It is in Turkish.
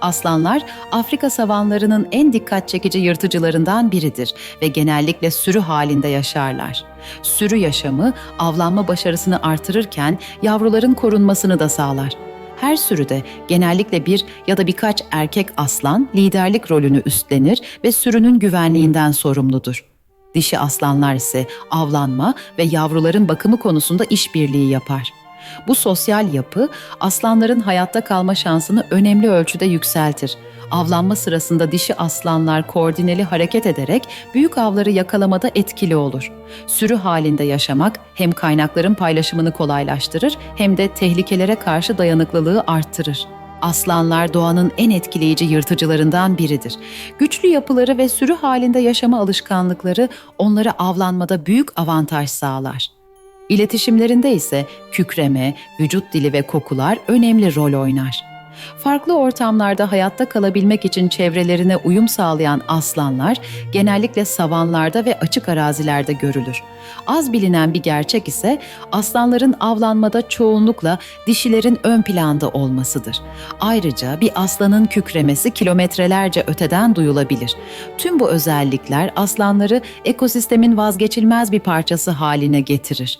Aslanlar Afrika savanlarının en dikkat çekici yırtıcılarından biridir ve genellikle sürü halinde yaşarlar. Sürü yaşamı avlanma başarısını artırırken yavruların korunmasını da sağlar. Her sürüde genellikle bir ya da birkaç erkek aslan liderlik rolünü üstlenir ve sürünün güvenliğinden sorumludur. Dişi aslanlar ise avlanma ve yavruların bakımı konusunda işbirliği yapar. Bu sosyal yapı aslanların hayatta kalma şansını önemli ölçüde yükseltir. Avlanma sırasında dişi aslanlar koordineli hareket ederek büyük avları yakalamada etkili olur. Sürü halinde yaşamak hem kaynakların paylaşımını kolaylaştırır hem de tehlikelere karşı dayanıklılığı arttırır. Aslanlar doğanın en etkileyici yırtıcılarından biridir. Güçlü yapıları ve sürü halinde yaşama alışkanlıkları onlara avlanmada büyük avantaj sağlar. İletişimlerinde ise kükreme, vücut dili ve kokular önemli rol oynar. Farklı ortamlarda hayatta kalabilmek için çevrelerine uyum sağlayan aslanlar genellikle savanlarda ve açık arazilerde görülür. Az bilinen bir gerçek ise aslanların avlanmada çoğunlukla dişilerin ön planda olmasıdır. Ayrıca bir aslanın kükremesi kilometrelerce öteden duyulabilir. Tüm bu özellikler aslanları ekosistemin vazgeçilmez bir parçası haline getirir.